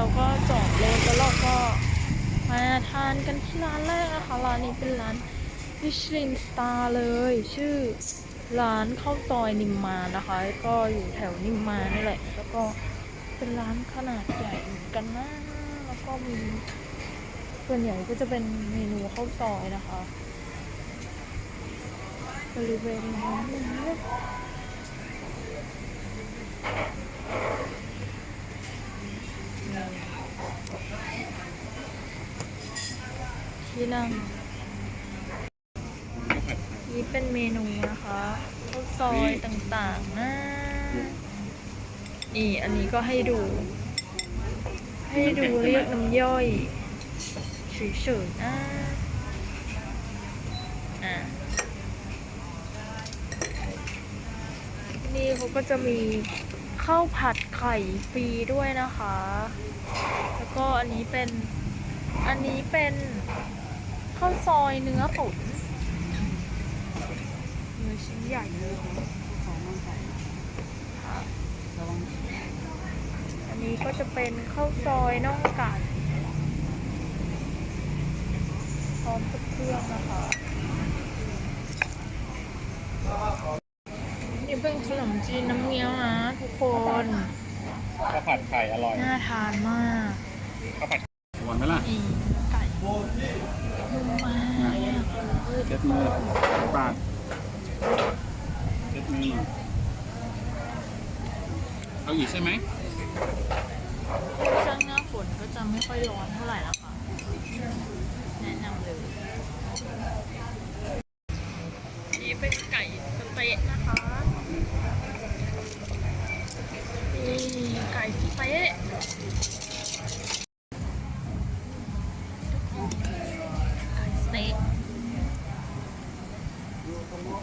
เราก็จอดรถแล้วเราก็มาทานกันที่ร้านแรกนะคะร้านนี้เป็นร้านมิชลินสตาร์เลย ชื่อร้านข้าวซอยนิมมานนะคะ ก็อยู่แถวนิมมานนี่แหละ แล้วก็เป็นร้านขนาดใหญ่เหมือนกันนะแล้วก็มีส่วนใหญ่ก็จะเป็นเมนูข้าวซอยนะคะบริเวณร้านนี้ ที่นั่ง นี่เป็นเมนูนะคะข้าวซอยต่างๆนะนี่อันนี้ก็ให้ดู ให้ดูเรียกน้ำย่อยเฉยๆนะอะนี่เขาก็จะมีข้าวผัดไข่ฟรีด้วยนะคะ แล้วก็อันนี้เป็น อันนี้เป็น ข้าวซอยเนื้อตุ๋นเนื้อชิ้นใหญ่เลยค่ะอันนี้ก็จะเป็นข้าวซอยน่องไก่พร้อมกับเครื่องนะคะนี่เป็นขนมจีนน้ำเงี้ยวนะทุกคนข้าวผัดไข่อร่อย น่าทานมากข้าวผัดหวานไหมล่ะนี่ไก่นุ่มมาก เจ็ดมือปาดเจ็ดมือเอาอีกใช่ไหมช่วงหน้าฝนก็จะไม่ค่อยร้อนเท่าไหร่แล้วค่ะ แนะนำเลย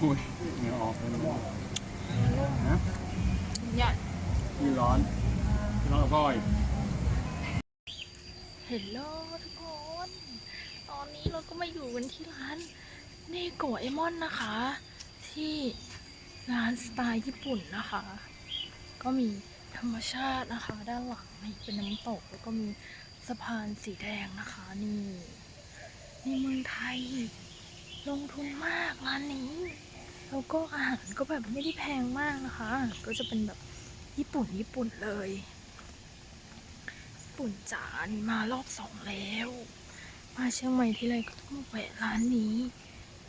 อุ้ยเหงื่อออกเลยนะใหญ่ที่ร้อนที่ร้อนกับพ่อยเฮลโลทุกคน ตอนนี้เราก็มาอยู่กันที่ร้านเนโกะเอมอนนะคะ ที่ร้านสไตล์ญี่ปุ่นนะคะ ก็มีธรรมชาตินะคะ ด้านหลังนี่เป็นน้ำตกแล้วก็มีสะพานสีแดงนะคะ นี่นี่เมืองไทย ลงทุนมากร้านนี้ แล้วก็อาหารก็แบบไม่ได้แพงมากนะคะ ก็จะเป็นแบบญี่ปุ่นญี่ปุ่นเลยปุ่นจ๋านี่มารอบสองแล้ว มาเชียงใหม่ที่ไรก็ต้องมาแวะร้านนี้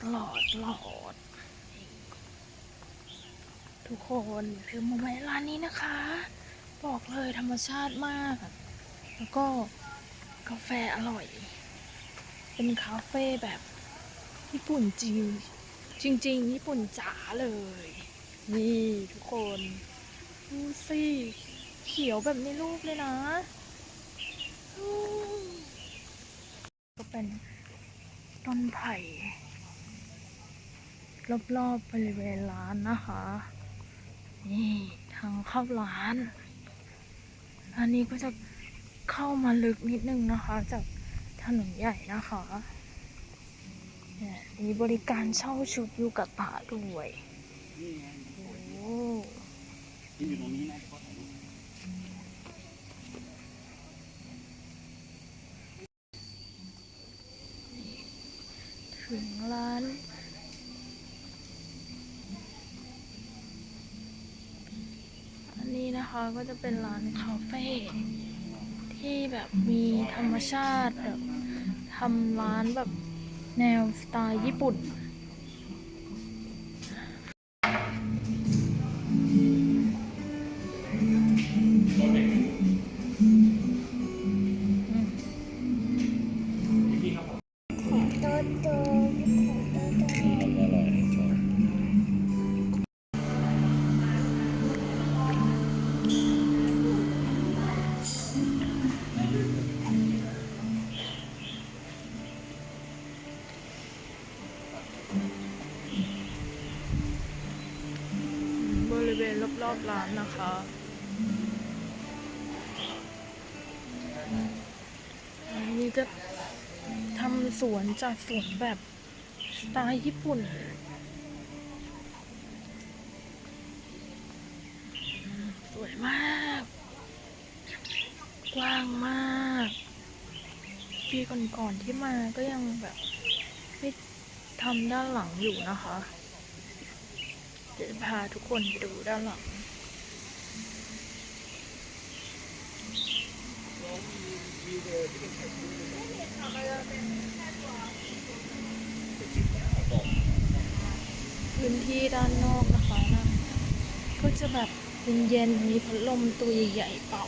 ตลอดตลอด ทุกคนลืมมาแวะร้านนี้นะคะ บอกเลยธรรมชาติมาก แล้วก็กาแฟอร่อย เป็นคาเฟ่แบบญี่ปุ่นจริง จริงๆ ญี่ปุ่นจ๋าเลย นี่ทุกคนดูสิเขียวแบบในรูปเลยนะ ก็เป็นต้นไผ่ รอบๆบริเวณร้านนะคะ นี่ทางเข้าร้าน อันนี้ก็จะเข้ามาลึกนิดนึงนะคะ จากถนนใหญ่นะคะ เนี่ยมีบริการเช่าชุดยูกะตะด้วยโอ้ที่อยู่ตรงนี้นะเขาถ่ายถึงร้านอันนี้นะคะก็จะเป็นร้านคาเฟ่ที่แบบมีธรรมชาติแบบทำร้านแบบ แนวสไตล์ญี่ปุ่น อบร้านนะคะ อันนี้จะทำสวนจัดสวนแบบสไตล์ญี่ปุ่นสวยมาก กว้างมาก ปีก่อนๆที่มาก็ยังแบบไม่ทำด้านหลังอยู่นะคะ เดี๋ยวจะพาทุกคนไปดูด้านหลัง พื้นที่ด้านนอกนะคะนะก็จะแบบเย็นๆมีพัดลมตัวใหญ่ๆเป่า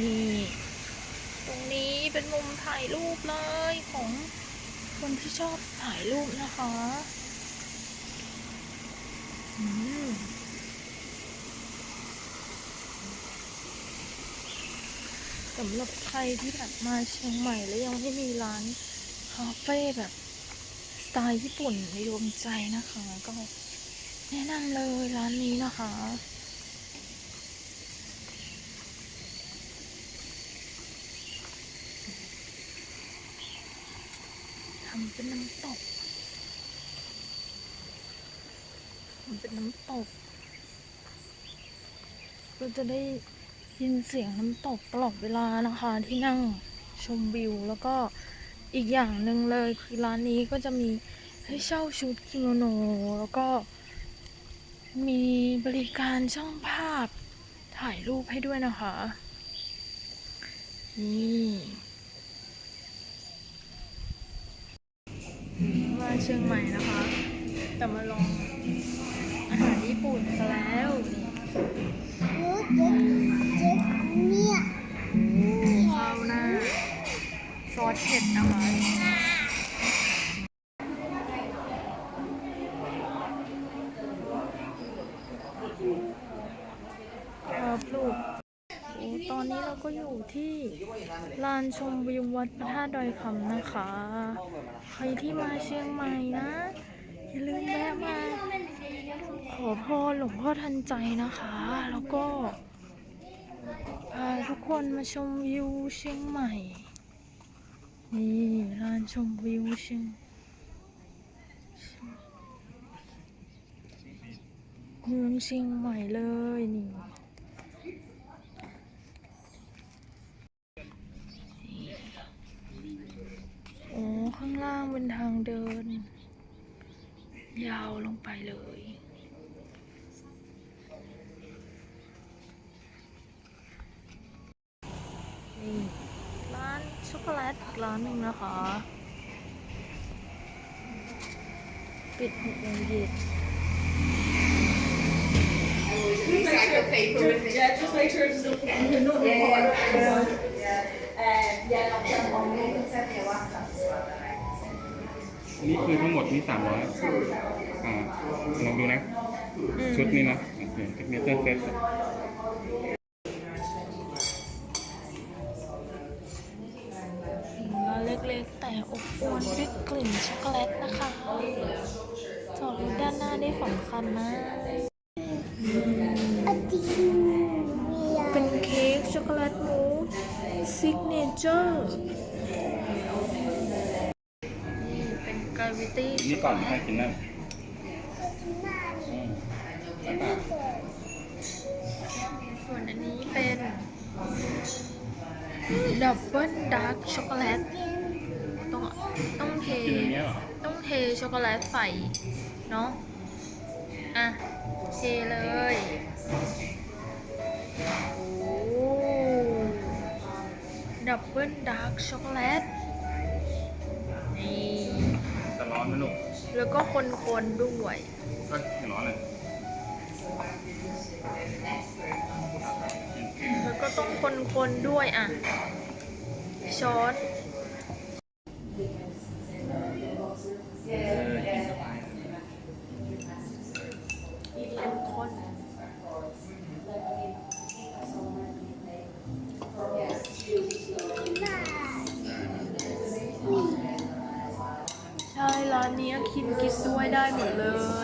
นี่ตรงนี้เป็นมุมถ่ายรูปเลยของคนที่ชอบถ่ายรูปนะคะอืม สำหรับใครที่แบบมาเชียงใหม่แล้วยังไม่มีร้านคาเฟ่แบบสไตล์ญี่ปุ่นในดวงใจนะคะ ก็แนะนำเลยร้านนี้นะคะทำเป็นน้ำตกทำเป็นน้ำตก ก็จะได้ ยินเสียงน้ำตกตลอดเวลานะคะที่นั่งชมวิว แล้วก็อีกอย่างหนึ่งเลยคือร้านนี้ก็จะมีให้เช่าชุดกิโมโน แล้วก็มีบริการช่างภาพถ่ายรูปให้ด้วยนะคะ นี่มาเชียงใหม่นะคะ แต่มาลองอาหารญี่ปุ่นซะแล้วนี่ ซอสเผ็ดนะคะครับลูกโอ้ตอนนี้เราก็อยู่ที่ลานชมวิววัดพระธาตุดอยคำนะคะ ใครที่มาเชียงใหม่นะ อย่าลืมแวะมา ขอพรหลวงพ่อทันใจนะคะ แล้วก็พาทุกคนมาชมวิวเชียงใหม่ นี่ลานชมวิวเชียงเมืองเชียงใหม่เลยนี่โอ้ข้างล่างเป็นทางเดิน ยาวลงไปเลย นี่ร้านช็อกโกแลตอีก ร้านหนึ่งนะคะ ปิดหกโมงเย็น Yeah, just make sure it's not not yeah, นี่คือทั้งหมดนี่สามร้อยอ่าลองดูนะ ชุดนี้นะโอเคเนเจอร์เซต ลิ่นช็อกโกแลตนะคะจอดรถด้านหน้าได้สำคัญนะเป็นเค้กช็อกโกแลตมูสซิกเนเจอร์นี่เป็นกราวิตี้นี่ก่อนให้กินนั่นอืมแล้วก็ส่วนอันนี้เป็นดับเบิลดาร์กช็อกโกแลตต้องต้อง ช็อกโกแลตใส่เนาะ อะเทเลยโอ้ดับเบิลดาร์กช็อกโกแลต นี่จะร้อนไหมลูก แล้วก็คนๆด้วย ก็ไม่ร้อนเลยแล้วก็ต้องคนๆด้วยอะ ช้อน ช่วยได้หมดเลย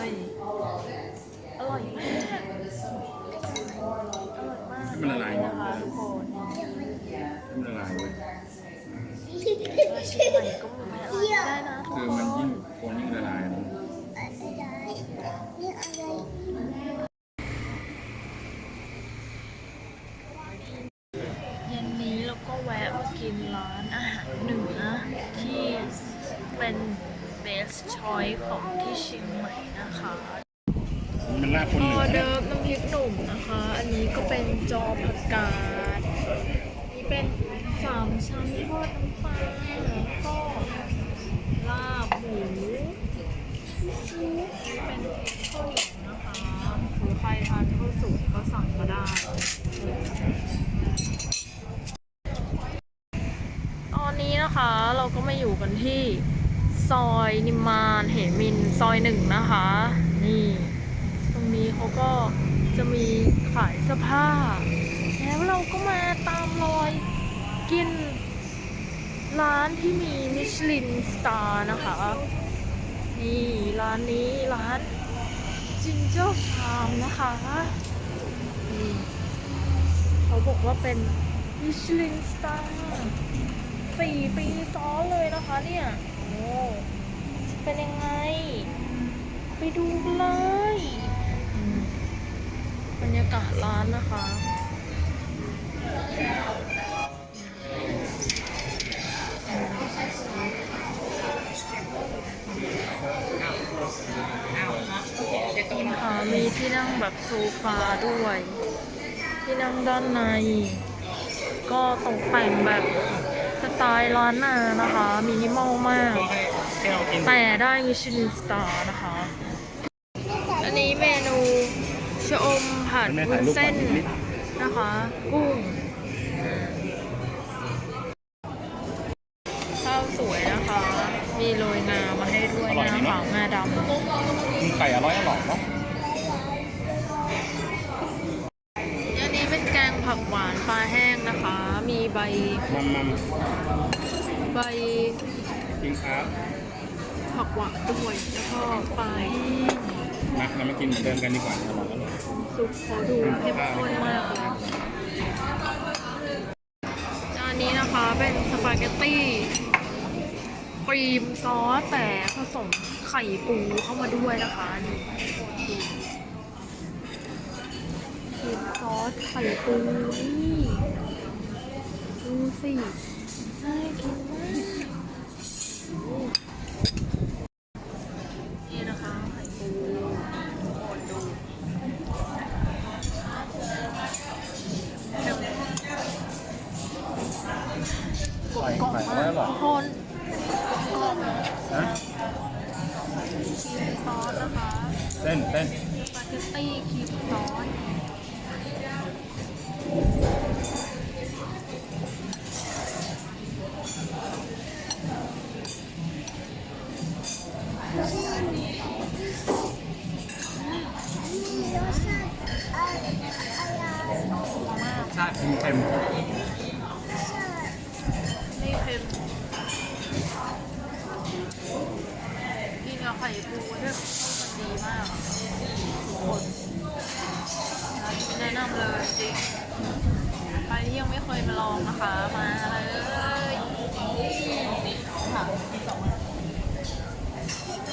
ชั้นทอดน้ำปลาแล้วก็ลาบหมูนี่เป็นข้าวเหนียวนะคะหรือใครทานข้าวสุกก็สั่งมาได้ ตอนนี้นะคะเราก็มาอยู่กันที่ซอยนิมมานเหมินซอยหนึ่งนะคะ นี่ ตรงนี้เขาก็จะมีขายเสื้อผ้า แล้วเราก็มาตามรอย กินร้านที่มีมิชลินสตาร์นะคะ นี่ร้านนี้ร้านจินเจอร์ฟาร์มนะคะนี่เขาบอกว่าเป็นมิชลินสตาร์สี่ปีซ้อนเลยนะคะเนี่ยโอ้เป็นยังไง ไปดูเลยบรรยากาศร้านนะคะ ค่ะมีที่นั่งแบบโซฟาด้วย ที่นั่งด้านใน ก็ตกแต่งแบบสไตล์ร้านนานะคะมินิมอลมากให้เรากินแต่ได้มิชลินสตาร์นะคะ อันนี้เมนูชะอมผัดแม่วุ้ถ่ายนรูปก่อเส้นนนิดนะคะ กุ้ง ไข่อร่อยอร่อยเนาะอันนี้เป็นแกงผักหวานปลาแห้งนะคะ มีใบมัมมัมใบจริงครับผักหวานด้วยแล้วก็ปลาแห้งมาเรามากินเหมือนเดิมกันดีกว่าอร่อยอร่อยซุปเขาดูเข้มข้นมากเลยจานนี้นะคะเป็นสปาเกตตี้ครีมซอสแต่ผสม ไข่ปูเข้ามาด้วยนะคะนี่ดูครีมซอสไข่ปูนี่ดูสิน่ากินมาก แนะนำเลยจริงใครที่ยังไม่เคยมาลองนะคะ มาเลย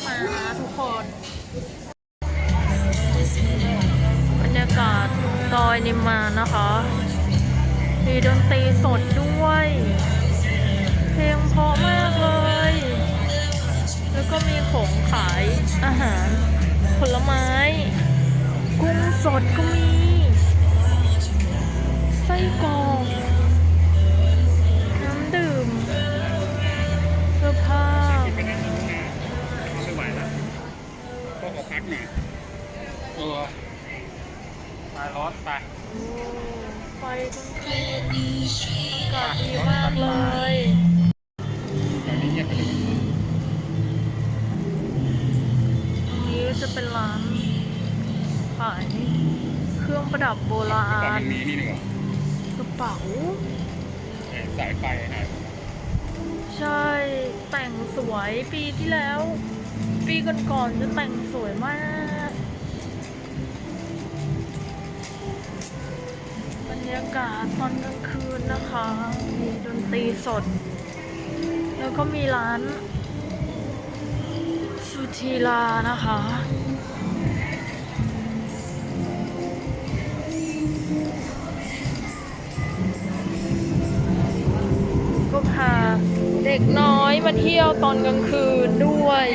มาทุกคนบรรยากาศซอยนิมมานนะคะมีดนตรีสดด้วย เพลงเพราะมากเลย แล้วก็มีของขายอาหาร ผลไม้ กุ้งสดก็มี ระดับโบราตอนณมันมีนี่ดีกว่ากระเป๋าไอ้สายไฟหายใช่ แต่งสวยปีที่แล้ว ปีก่อนๆจะแต่งสวยมาก บรรยากาศตอนกลางคืนนะคะ มีดนตรีสด แล้วก็มีร้านสุธีลานะคะ็กน้อยมาเที่ยวตอนกลางคืนด้วย